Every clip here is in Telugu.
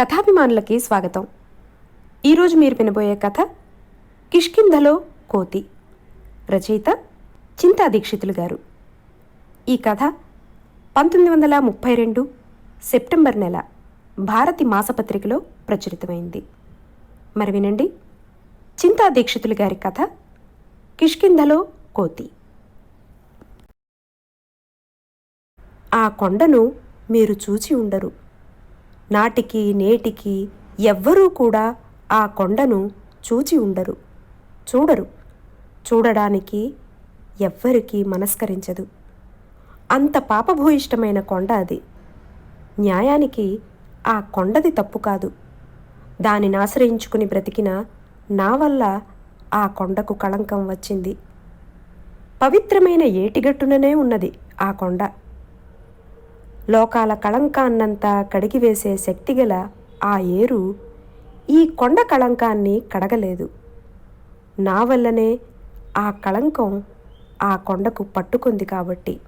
కథాభిమానులకి స్వాగతం. ఈరోజు మీరు వినబోయే కథ కిష్కింధలో కోతి రచయిత చింతా దీక్షితులు గారు. ఈ కథ పంతొమ్మిది వందల ముప్పై రెండు సెప్టెంబర్ నెల భారతి మాసపత్రికలో ప్రచురితమైంది. మరి వినండి చింతా దీక్షితులు గారి కథ కిష్కింధలో కోతి. ఆ కొండను మీరు చూచి ఉండరు. నాటికి నేటికి ఎవ్వరూ కూడా ఆ కొండను చూచి ఉండరు చూడరు. చూడడానికి ఎవ్వరికీ మనస్కరించదు. అంత పాపభూయిష్టమైన కొండ అది. న్యాయానికి ఆ కొండది తప్పు కాదు. దానిని ఆశ్రయించుకుని బ్రతికిన నా వల్ల ఆ కొండకు కళంకం వచ్చింది. పవిత్రమైన ఏటిగట్టుననే ఉన్నది ఆ కొండ. లోకాల కళంకాన్నంతా కడిగివేసే శక్తిగల ఆ ఏరు ఈ కొండ కళంకాన్ని కడగలేదు. నా వల్లనే ఆ కళంకం ఆ కొండకు పట్టుకుంది కాబట్టి.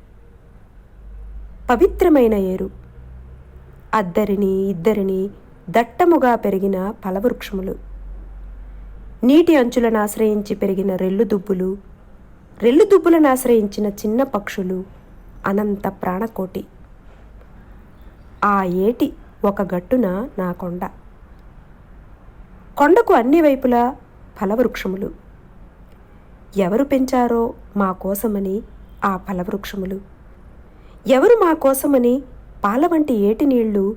పవిత్రమైన ఏరు. అద్దరిని ఇద్దరిని దట్టముగా పెరిగిన ఫలవృక్షములు. నీటి అంచులను ఆశ్రయించి పెరిగిన రెల్లు దుబ్బులు రెల్లు దుబ్బులను ఆశ్రయించిన చిన్న పక్షులు అనంత ప్రాణకోటి. ఆ ఏటి ఒక గట్టున నా కొండ. కొండకు అన్ని వైపులా ఫలవృక్షములు. ఎవరు పెంచారో మా కోసమని ఆ ఫలవృక్షములు. ఎవరు మా కోసమని పాల వంటి ఏటి నీళ్ళు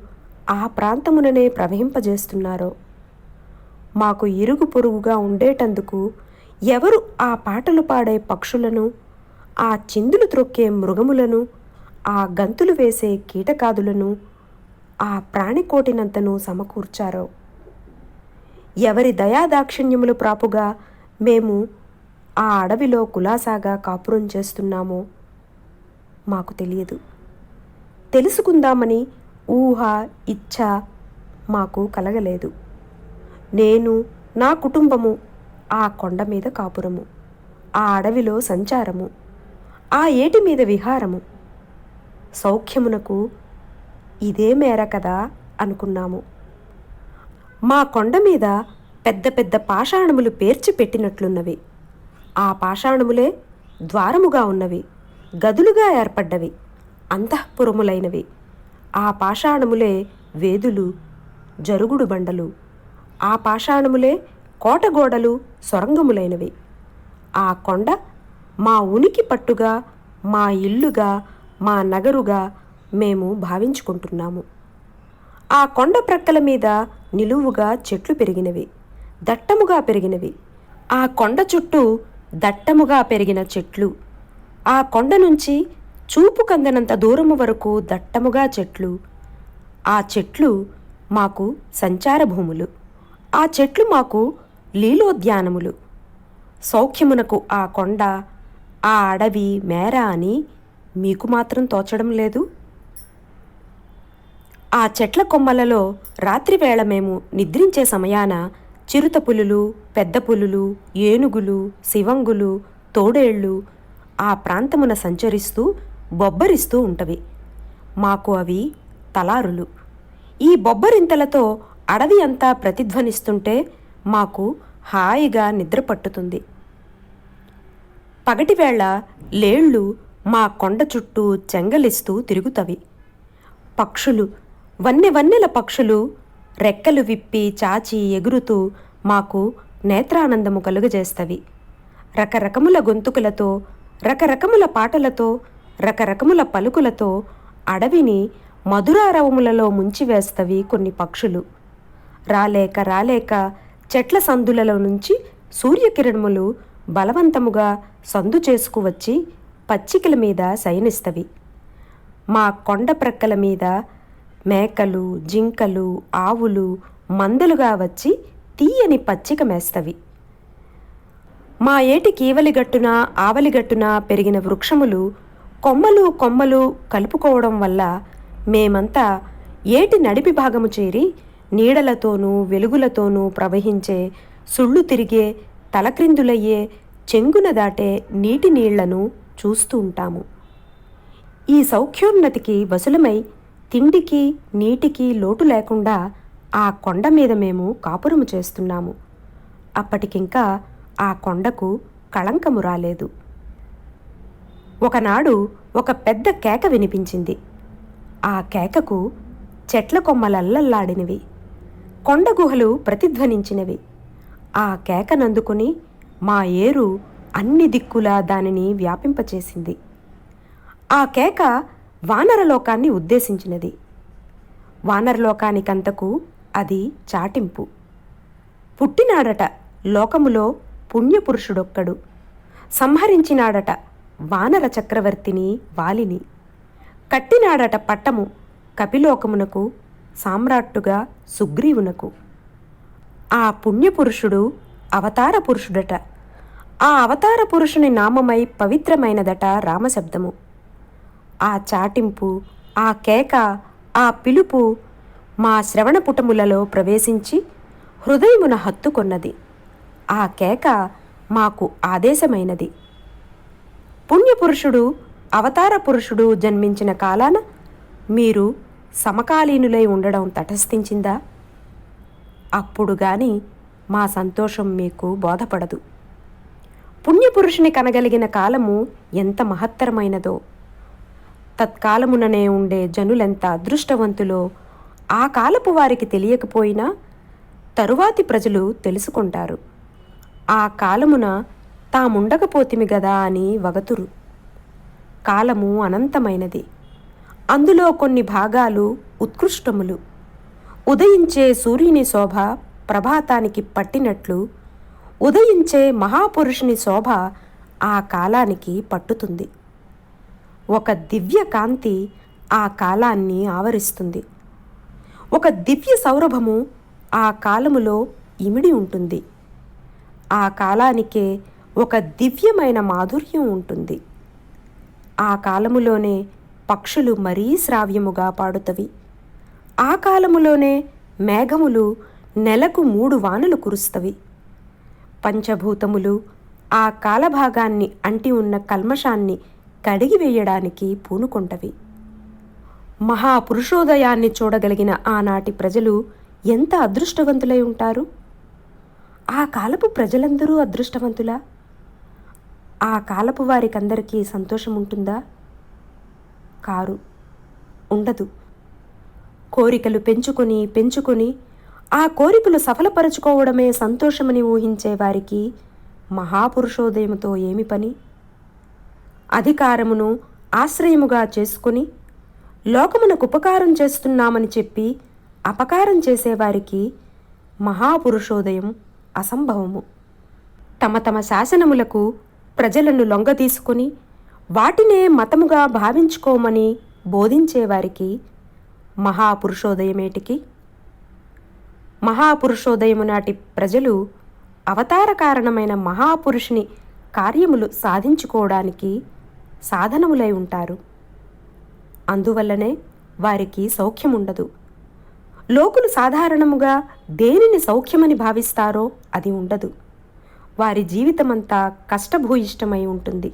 ఆ ప్రాంతముననే ప్రవహింపజేస్తున్నారో. మాకు ఇరుగు పొరుగుగా ఉండేటందుకు ఎవరు ఆ పాటలు పాడే పక్షులను ఆ చిందులు త్రొక్కే మృగములను ఆ గంతులు వేసే కీటకాదులను ఆ ప్రాణికోటినంతను సమకూర్చారో? ఎవరి దయాదాక్షిణ్యములు ప్రాపుగా మేము ఆ అడవిలో కులాసాగా కాపురం చేస్తున్నామో మాకు తెలియదు. తెలుసుకుందామని ఊహ ఇచ్ఛ మాకు కలగలేదు. నేను నా కుటుంబము ఆ కొండ మీద కాపురము ఆ అడవిలో సంచారము ఆ ఏటి మీద విహారము. సౌఖ్యమునకు ఇదే మేర కదా అనుకున్నాము. మా కొండ మీద పెద్ద పెద్ద పాషాణములు పేర్చి పెట్టినట్లున్నవి. ఆ పాషాణములే ద్వారముగా ఉన్నవి గదులుగా ఏర్పడ్డవి అంతఃపురములైనవి. ఆ పాషాణములే వేదులు జరుగుడు బండలు. ఆ పాషాణములే కోటగోడలు సొరంగములైనవి. ఆ కొండ మా ఉనికి పట్టుగా మా ఇల్లుగా మా నగరుగా మేము భావించుకుంటున్నాము. ఆ కొండ ప్రక్కల మీద నిలువుగా చెట్లు పెరిగినవి దట్టముగా పెరిగినవి. ఆ కొండ చుట్టూ దట్టముగా పెరిగిన చెట్లు. ఆ కొండ నుంచి చూపు కందనంత దూరము వరకు దట్టముగా చెట్లు. ఆ చెట్లు మాకు సంచార భూములు. ఆ చెట్లు మాకు లీలోద్యానములు. సౌఖ్యమునకు ఆ కొండ ఆ అడవి మేర అని మీకు మాత్రం తోచడం లేదు? ఆ చెట్ల కొమ్మలలో రాత్రివేళ మేము నిద్రించే సమయాన చిరుత పులులు పెద్ద పులులు ఏనుగులు శివంగులు తోడేళ్ళు ఆ ప్రాంతమున సంచరిస్తూ బొబ్బరిస్తూ ఉంటవి. మాకు అవి తలారులు. ఈ బొబ్బరింతలతో అడవి అంతా ప్రతిధ్వనిస్తుంటే మాకు హాయిగా నిద్ర పట్టుతుంది. పగటివేళ లేళ్ళు మా కొండ చుట్టూ చెంగలిస్తూ తిరుగుతవి. పక్షులు వన్నె వన్నెల పక్షులు రెక్కలు విప్పి చాచి ఎగురుతూ మాకు నేత్రానందము కలుగజేస్తవి. రకరకముల గొంతుకులతో రకరకముల పాటలతో రకరకముల పలుకులతో అడవిని మధురారవములలో ముంచివేస్తవి కొన్ని పక్షులు. రాలేక రాలేక చెట్ల సందులలో నుంచి సూర్యకిరణములు బలవంతముగా సందు చేసుకువచ్చి పచ్చికల మీద శయనిస్తవి. మా కొండ ప్రక్కల మీద మేకలు జింకలు ఆవులు మందలుగా వచ్చి తీయని పచ్చిక మేస్తవి. మా ఏటి కీవలిగట్టున ఆవలిగట్టున పెరిగిన వృక్షములు కొమ్మలు కొమ్మలు కలుపుకోవడం వల్ల మేమంతా ఏటి నడిపి భాగము చేరి నీడలతోనూ వెలుగులతోనూ ప్రవహించే సుళ్ళు తిరిగే తలక్రిందులయ్యే చెంగున దాటే నీటి నీళ్ళను చూస్తూ ఉంటాము. ఈ సౌఖ్యోన్నతికి వసులమై తిండికి నీటికి లోటు లేకుండా ఆ కొండ మీద మేము కాపురము చేస్తున్నాము. అప్పటికింకా ఆ కొండకు కళంకము రాలేదు. ఒకనాడు ఒక పెద్ద కేక వినిపించింది. ఆ కేకకు చెట్ల కొమ్మలల్లల్లాడినవి. కొండ గుహలు ప్రతిధ్వనించినవి. ఆ కేకనందుకుని మా ఏరు అన్ని దిక్కులా దానిని వ్యాపింపచేసింది. ఆ కేక వానరలోకాన్ని ఉద్దేశించినది. వానరలోకానికంతకు అది చాటింపు. పుట్టినాడట లోకములో పుణ్యపురుషుడొక్కడు. సంహరించినాడట వానర చక్రవర్తిని వాలిని. కట్టినాడట పట్టము కపిలోకమునకు సామ్రాట్టుగా సుగ్రీవునకు. ఆ పుణ్యపురుషుడు అవతార పురుషుడట ఆ అవతార పురుషుని నామమై పవిత్రమైనదట రామశబ్దము. ఆ చాటింపు ఆ కేక ఆ పిలుపు మా శ్రవణపుటములలో ప్రవేశించి హృదయమున హత్తుకొన్నది. ఆ కేక మాకు ఆదేశమైనది. పుణ్యపురుషుడు అవతార పురుషుడు జన్మించిన కాలాన మీరు సమకాలీనులై ఉండడం తటస్థించిందా? అప్పుడు గాని మా సంతోషం మీకు బోధపడదు. పుణ్యపురుషుని కనగలిగిన కాలము ఎంత మహత్తరమైనదో! తత్కాలముననే ఉండే జనులెంత అదృష్టవంతులో ఆ కాలపు వారికి తెలియకపోయినా తరువాతి ప్రజలు తెలుసుకుంటారు. ఆ కాలమున తాముండకపోతిమి గదా అని వగతురు. కాలము అనంతమైనది. అందులో కొన్ని భాగాలు ఉత్కృష్టములు. ఉదయించే సూర్యుని శోభ ప్రభాతానికి పట్టినట్లు ఉదయించే మహాపురుషుని శోభ ఆ కాలానికి పట్టుతుంది. ఒక దివ్య కాంతి ఆ కాలాన్ని ఆవరిస్తుంది. ఒక దివ్య సౌరభము ఆ కాలములో ఇమిడి ఉంటుంది. ఆ కాలానికే ఒక దివ్యమైన మాధుర్యం ఉంటుంది. ఆ కాలములోనే పక్షులు మరీ శ్రావ్యముగా పాడుతవి. ఆ కాలములోనే మేఘములు నెలకు మూడు వానలు కురుస్తవి. పంచభూతములు ఆ కాలభాగాన్ని అంటి ఉన్న కల్మషాన్ని కడిగివేయడానికి పూనుకుంటవి. మహాపురుషోదయాన్ని చూడగలిగిన ఆనాటి ప్రజలు ఎంత అదృష్టవంతులై ఉంటారు? ఆ కాలపు ప్రజలందరూ అదృష్టవంతులా? ఆ కాలపు వారికందరికీ సంతోషం ఉంటుందా కారు. ఉండదు. కోరికలు పెంచుకొని పెంచుకొని ఆ కోరికలు సఫలపరచుకోవడమే సంతోషమని ఊహించే వారికి మహాపురుషోదయముతో ఏమి పని? అధికారమును ఆశ్రయముగా చేసుకుని లోకమునకు ఉపకారం చేస్తున్నామని చెప్పి అపకారం చేసేవారికి మహాపురుషోదయం అసంభవము. తమ తమ శాసనములకు ప్రజలను లొంగదీసుకుని వాటినే మతముగా భావించుకోమని బోధించేవారికి మహాపురుషోదయమేటికి? మహాపురుషోదయము నాటి ప్రజలు అవతార కారణమైన మహాపురుషుని కార్యములు సాధించుకోవడానికి సాధనములై ఉంటారు. అందువల్లనే వారికి సౌఖ్యముండదు. లోకులు సాధారణముగా దేనిని సౌఖ్యమని భావిస్తారో అది ఉండదు. వారి జీవితమంతా కష్టభూయిష్టమై ఉంటుంది.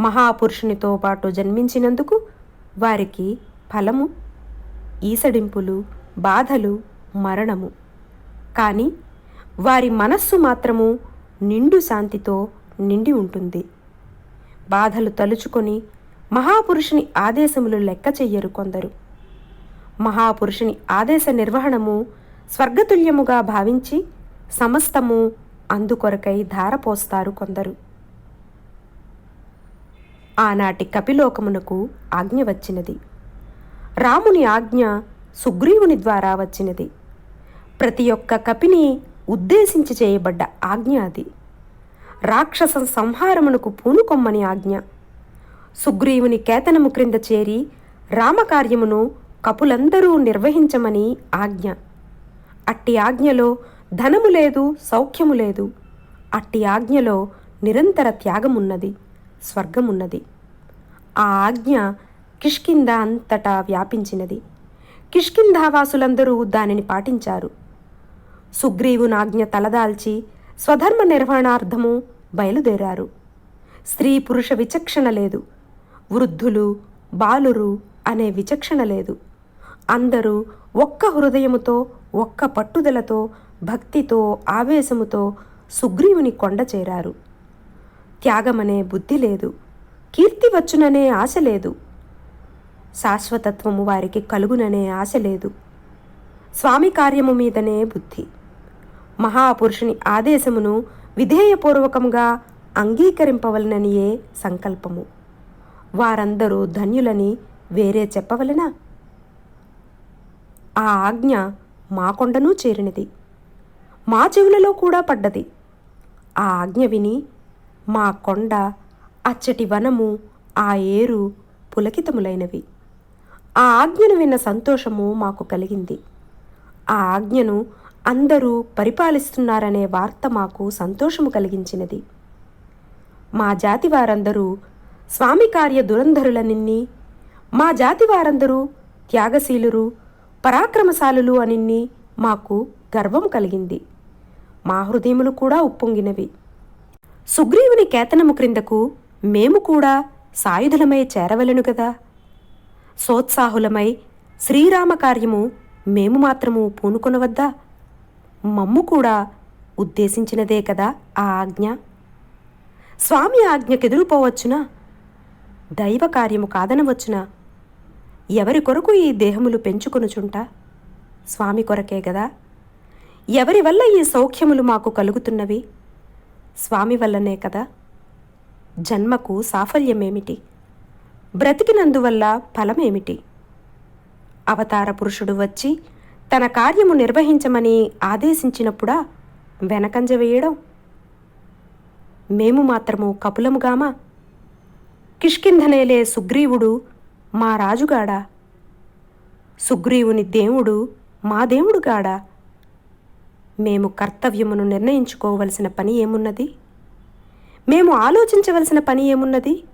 మహాపురుషునితో పాటు జన్మించినందుకు వారికి ఫలము ఈసడింపులు బాధలు మరణము. కానీ వారి మనస్సు మాత్రము నిండు శాంతితో నిండి ఉంటుంది. బాధలు తలుచుకొని మహాపురుషుని ఆదేశములు లెక్క చెయ్యరు కొందరు. మహాపురుషుని ఆదేశ నిర్వహణము స్వర్గతుల్యముగా భావించి సమస్తము అందుకొరకై ధారపోస్తారు కొందరు. ఆనాటి కపిలోకమునకు ఆజ్ఞ వచ్చినది. రాముని ఆజ్ఞ సుగ్రీవుని ద్వారా వచ్చినది. ప్రతి ఒక్క కపిని ఉద్దేశించి చేయబడ్డ ఆజ్ఞ అది. రాక్షస సంహారమునకు పూనుకొమ్మని ఆజ్ఞ. సుగ్రీవుని కేతనము క్రింద చేరి రామకార్యమును కపులందరూ నిర్వహించమని ఆజ్ఞ. అట్టి ఆజ్ఞలో ధనము లేదు సౌఖ్యము లేదు. అట్టి ఆజ్ఞలో నిరంతర త్యాగమున్నది స్వర్గమున్నది. ఆ ఆజ్ఞ కిష్కింద అంతటా వ్యాపించినది. కిష్కింధావాసులందరూ దానిని పాటించారు. సుగ్రీవునాజ్ఞ తలదాల్చి స్వధర్మ నిర్వహణార్థము బయలుదేరారు. స్త్రీ పురుష విచక్షణ లేదు. వృద్ధులు బాలురు అనే విచక్షణ లేదు. అందరూ ఒక్క హృదయముతో ఒక్క పట్టుదలతో భక్తితో ఆవేశముతో సుగ్రీవుని కొండ చేరారు. త్యాగమనే బుద్ధి లేదు. కీర్తి వచ్చుననే ఆశ లేదు. శాశ్వతత్వము వారికి కలుగుననే ఆశ లేదు. స్వామి కార్యము మీదనే బుద్ధి. మహాపురుషుని ఆదేశమును విధేయపూర్వకంగా అంగీకరింపవలననియే సంకల్పము. వారందరూ ధన్యులని వేరే చెప్పవలెనా? ఆ ఆజ్ఞ మా కొండను చేరినది. మా చెవులలో కూడా పడ్డది. ఆ ఆజ్ఞ విని మా కొండ అచ్చటి వనము ఆ ఏరు పులకితములైనవి. ఆ ఆజ్ఞను విన్న సంతోషము మాకు కలిగింది. ఆ ఆజ్ఞను అందరూ పరిపాలిస్తున్నారనే వార్త మాకు సంతోషము కలిగించినది. మా జాతి వారందరూ స్వామి కార్య దురంధరులనిన్ని మా జాతి వారందరూ త్యాగశీలురు పరాక్రమశాలులు అనిన్ని మాకు గర్వం కలిగింది. మా హృదయములు కూడా ఉప్పొంగినవి. సుగ్రీవుని కేతనము క్రిందకు మేము కూడా సాయుధులమై చేరవలెను కదా సోత్సాహులమై శ్రీరామ కార్యము మేము మాత్రము పూనుకొనవద్దా? మమ్ము కూడా ఉద్దేశించినదే కదా ఆ ఆజ్ఞ? స్వామి ఆజ్ఞకెదురుపోవచ్చునా? దైవ కార్యము కాదనవచ్చునా? ఎవరి కొరకు ఈ దేహములు పెంచుకొనుచుంటా? స్వామి కొరకే గదా? ఎవరి వల్ల ఈ సౌఖ్యములు మాకు కలుగుతున్నవి? స్వామి వల్లనే కదా? జన్మకు సాఫల్యమేమిటి? బ్రతికినందువల్ల ఫలమేమిటి? అవతార పురుషుడు వచ్చి తన కార్యము నిర్వహించమని ఆదేశించినప్పుడా వెనకంజ వేయడం? మేము మాత్రము కపులముగామా? కిష్కింధనేలే సుగ్రీవుడు మా రాజుగాడా? సుగ్రీవుని దేవుడు మా దేవుడుగాడా? మేము కర్తవ్యమును నిర్ణయించుకోవలసిన పని ఏమున్నది? మేము ఆలోచించవలసిన పని ఏమున్నది?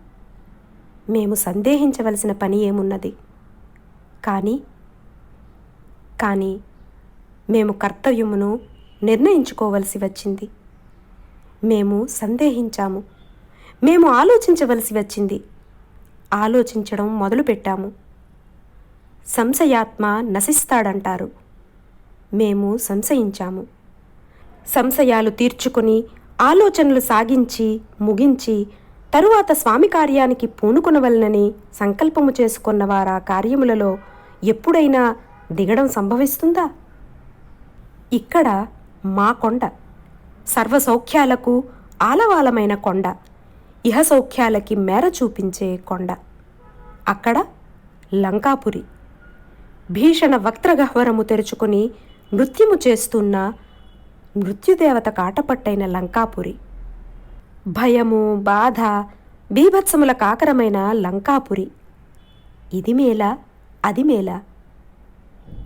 మేము సందేహించవలసిన పని ఏమున్నది? కానీ కానీ మేము కర్తవ్యమును నిర్ణయించుకోవలసి వచ్చింది. మేము సందేహించాము. మేము ఆలోచించవలసి వచ్చింది. ఆలోచించడం మొదలుపెట్టాము. సంశయాత్మ నశిస్తాడంటారు. మేము సంశయించాము. సంశయాలు తీర్చుకొని ఆలోచనలు సాగించి ముగించి తరువాత స్వామి కార్యానికి పూనుకొనవలనని సంకల్పము చేసుకున్న వారా కార్యములలో ఎప్పుడైనా దిగడం సంభవిస్తుందా? ఇక్కడ మా కొండ సర్వసౌఖ్యాలకు ఆలవాలమైన కొండ ఇహ సౌఖ్యాలకి మేర చూపించే కొండ. అక్కడ లంకాపురి. భీషణ వక్త్రగహ్వరము తెరుచుకొని నృత్యము చేస్తున్న మృత్యుదేవత కాటపట్టైన లంకాపురి. భయము బాధ బీభత్సముల కాకరమైన లంకాపురి. ఇది మేలా అది మేలా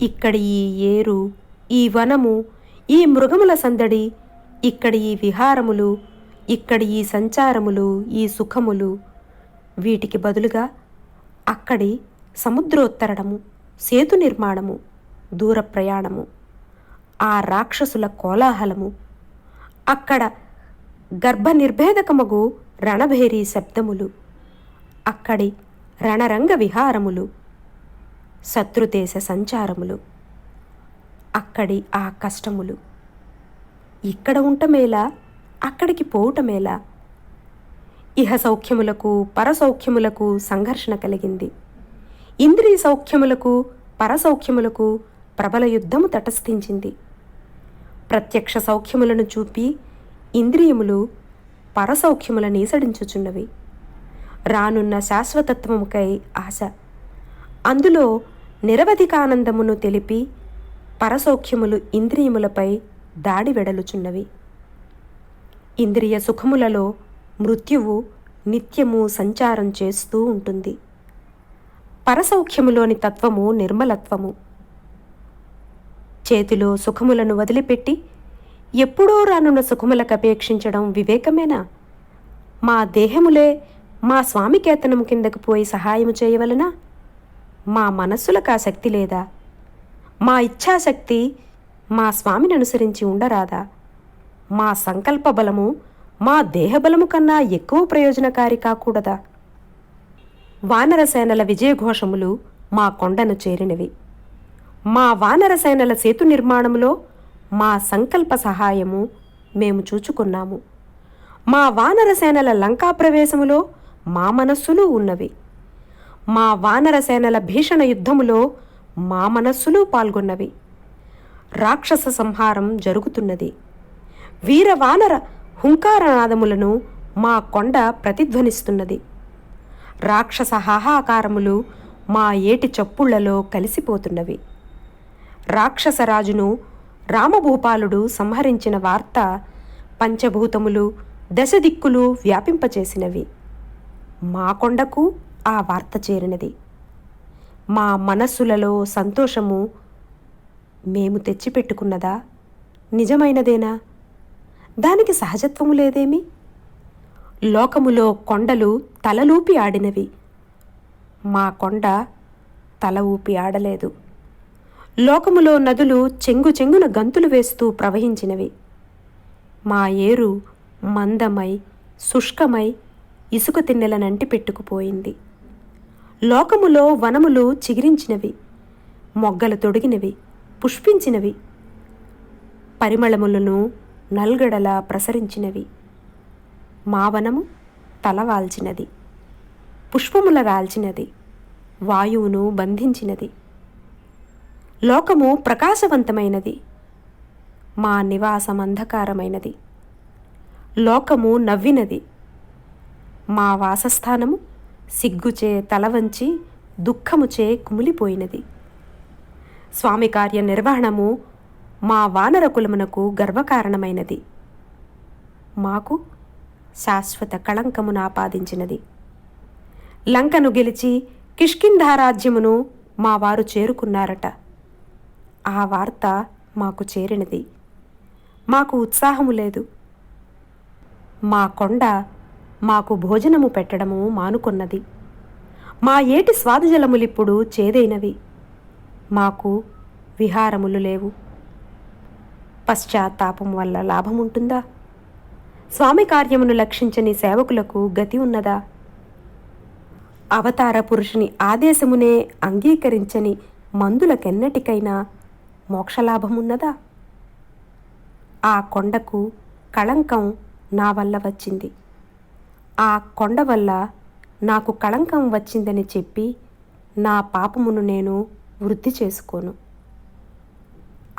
ఇక్కడ ఈ ఏరు ఈ వనము ఈ మృగముల సందడి ఇక్కడ ఈ విహారములు ఇక్కడ ఈ సంచారములు ఈ సుఖములు. వీటికి బదులుగా అక్కడి సముద్రోత్తరడము సేతు నిర్మాణము దూర ప్రయాణము ఆ రాక్షసుల కోలాహలము. అక్కడ గర్భనిర్భేదకమగు రణభేరీ శబ్దములు. అక్కడి రణరంగ విహారములు. శత్రుదేశ సంచారములు అక్కడి ఆ కష్టములు. ఇక్కడ ఉంటమేలా అక్కడికి పోవటమేలా ఇహ సౌఖ్యములకు పరసౌఖ్యములకు సంఘర్షణ కలిగింది. ఇంద్రియ సౌఖ్యములకు పరసౌఖ్యములకు ప్రబల యుద్ధము తటస్థించింది. ప్రత్యక్ష సౌఖ్యములను చూపి ఇంద్రియములు పరసౌఖ్యములను ఈసడించుచున్నవి రానున్న శాశ్వతత్వముకై ఆశ. అందులో నిరవధికానందమును తెలిపి పరసౌఖ్యములు ఇంద్రియములపై దాడి వెడలుచున్నవి. ఇంద్రియ సుఖములలో మృత్యువు నిత్యము సంచారం చేస్తూ ఉంటుంది. పరసౌఖ్యములోని తత్వము నిర్మలత్వము. చేతిలో సుఖములను వదిలిపెట్టి ఎప్పుడో రానున్న సుఖములకు అపేక్షించడం వివేకమేనా? మా దేహములే మా స్వామికేతనం కిందకు పోయి సహాయము చేయవలనా? మా మనస్సులకు ఆ శక్తి లేదా? మా ఇచ్ఛాశక్తి మా స్వామిని అనుసరించి ఉండరాదా? మా సంకల్ప బలము మా దేహబలము కన్నా ఎక్కువ ప్రయోజనకారి కాకూడదా? వానరసేనల విజయఘోషములు మా కొండను చేరినవి. మా వానర సేనల సేతు నిర్మాణంలో మా సంకల్ప సహాయము మేము చూచుకున్నాము. మా వానర సేనల లంకా ప్రవేశములో మా మనస్సులు ఉన్నవి. మా వానర సేనల భీషణ యుద్ధములో మా మనస్సులు పాల్గొన్నవి. రాక్షస సంహారం జరుగుతున్నది. వీర వానర హుంకారనాదములను మా కొండ ప్రతిధ్వనిస్తున్నది. రాక్షస హాహాకారములు మా ఏటి చప్పుళ్ళలో కలిసిపోతున్నవి. రాక్షసరాజును రామభూపాలుడు సంహరించిన వార్త పంచభూతములు దశదిక్కులు వ్యాపింపచేసినవి. మా కొండకు ఆ వార్త చేరినది. మా మనస్సులలో సంతోషము మేము తెచ్చిపెట్టుకున్నదా? నిజమైనదేనా? దానికి సహజత్వము లేదేమి? లోకములో కొండలు తలలూపి ఆడినవి. మా కొండ తల ఊపి ఆడలేదు. లోకములో నదులు చెంగు చెంగున గంతులు వేస్తూ ప్రవహించినవి. మా ఏరు మందమై శుష్కమై ఇసుక తిన్నెలనంటి పెట్టుకుపోయింది. లోకములో వనములు చిగిరించినవి మొగ్గలు తొడిగినవి పుష్పించినవి పరిమళములను నల్గడలా ప్రసరించినవి. మా వనము తలవాల్చినది పుష్పముల రాల్చినది వాయువును బంధించినది. లోకము ప్రకాశవంతమైనది మా నివాసం అంధకారమైనది. లోకము నవ్వినది మా వాసస్థానము సిగ్గుచే తలవంచి దుఃఖముచే కుమిలిపోయినది. స్వామి కార్య నిర్వహణము మా వానర కులమునకు గర్వకారణమైనది. మాకు శాశ్వత కళంకమును ఆపాదించినది. లంకను గెలిచి కిష్కింధారాజ్యమును మా వారు చేరుకున్నారట. ఆ వార్త మాకు చేరినది. మాకు ఉత్సాహము లేదు. మా కొండ మాకు భోజనము పెట్టడము మానుకొన్నది. మా ఏటి స్వాదజలములిప్పుడు చేదైనవి. మాకు విహారములు లేవు. పశ్చాత్తాపం వల్ల లాభముంటుందా? స్వామి కార్యమును లక్షించని సేవకులకు గతి ఉన్నదా? అవతార పురుషుని ఆదేశమునే అంగీకరించని మందులకెన్నటికైనా మోక్షలాభమున్నదా? ఆ కొండకు కళంకం నా వల్ల వచ్చింది. ఆ కొండ వల్ల నాకు కళంకం వచ్చిందని చెప్పి నా పాపమును నేను వృద్ధి చేసుకోను.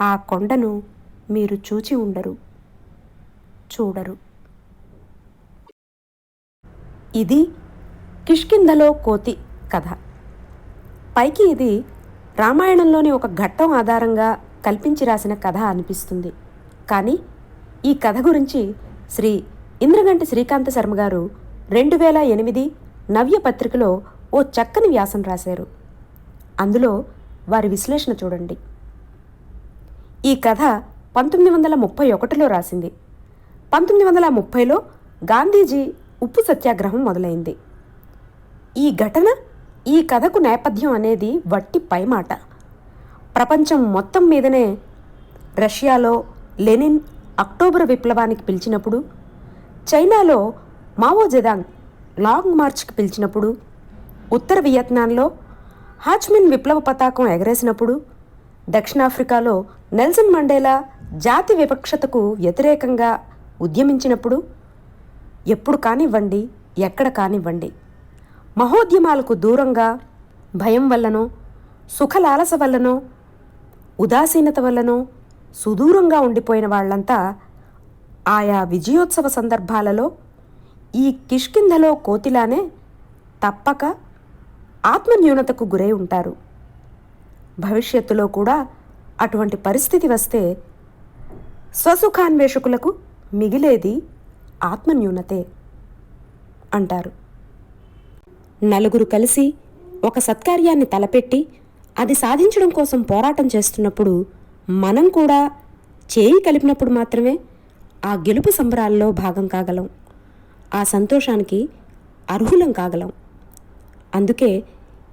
ఆ కొండను మీరు చూచి ఉండరు చూడరు. ఇది కిష్కిందలో కోతి కథ. పైకి ఇది రామాయణంలోని ఒక ఘట్టం ఆధారంగా కల్పించి రాసిన కథ అనిపిస్తుంది. కానీ ఈ కథ గురించి శ్రీ ఇంద్రగంటి శ్రీకాంత శర్మ గారు రెండు వేల ఎనిమిది నవ్య పత్రికలో ఓ చక్కని వ్యాసం రాశారు. అందులో వారి విశ్లేషణ చూడండి. ఈ కథ పంతొమ్మిది వందల ముప్పై ఒకటిలో రాసింది. పంతొమ్మిది వందల ముప్పైలో గాంధీజీ ఉప్పు సత్యాగ్రహం మొదలైంది. ఈ ఘటన ఈ కథకు నేపథ్యం అనేది వట్టి పైమాట. ప్రపంచం మొత్తం మీదనే రష్యాలో లెనిన్ అక్టోబర్ విప్లవానికి పిలిచినప్పుడు చైనాలో మావో జెదాంగ్ లాంగ్ మార్చ్కి పిలిచినప్పుడు ఉత్తర వియత్నాంలో హాచ్మిన్ విప్లవ పతాకం ఎగరేసినప్పుడు దక్షిణాఫ్రికాలో నెల్సన్ మండేలా జాతి వివక్షతకు వ్యతిరేకంగా ఉద్యమించినప్పుడు ఎప్పుడు కానివ్వండి ఎక్కడ కానివ్వండి మహోద్యమాలకు దూరంగా భయం వల్లనో సుఖలాలస వల్లనో ఉదాసీనత వల్లనో సుదూరంగా ఉండిపోయిన వాళ్ళంతా ఆయా విజయోత్సవ సందర్భాలలో ఈ కిష్కింధలో కోతిలానే తప్పక ఆత్మన్యూనతకు గురై ఉంటారు. భవిష్యత్తులో కూడా అటువంటి పరిస్థితి వస్తే స్వసుఖాన్వేషకులకు మిగిలేది ఆత్మన్యూనతే అంటారు. నలుగురు కలిసి ఒక సత్కార్యాన్ని తలపెట్టి అది సాధించడం కోసం పోరాటం చేస్తున్నప్పుడు మనం కూడా చేయి కలిపినప్పుడు మాత్రమే ఆ గెలుపు సంబరాల్లో భాగం కాగలం. ఆ సంతోషానికి అర్హులం కాగలం. అందుకే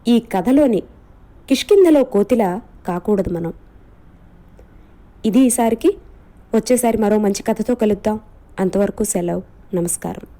ఈ కథలోని కిష్కిందలో కోతిలా కాకూడదు మనం. ఇది ఈసారికి వచ్చేసారి మరో మంచి కథతో కలుద్దాం. అంతవరకు సెలవు. నమస్కారం.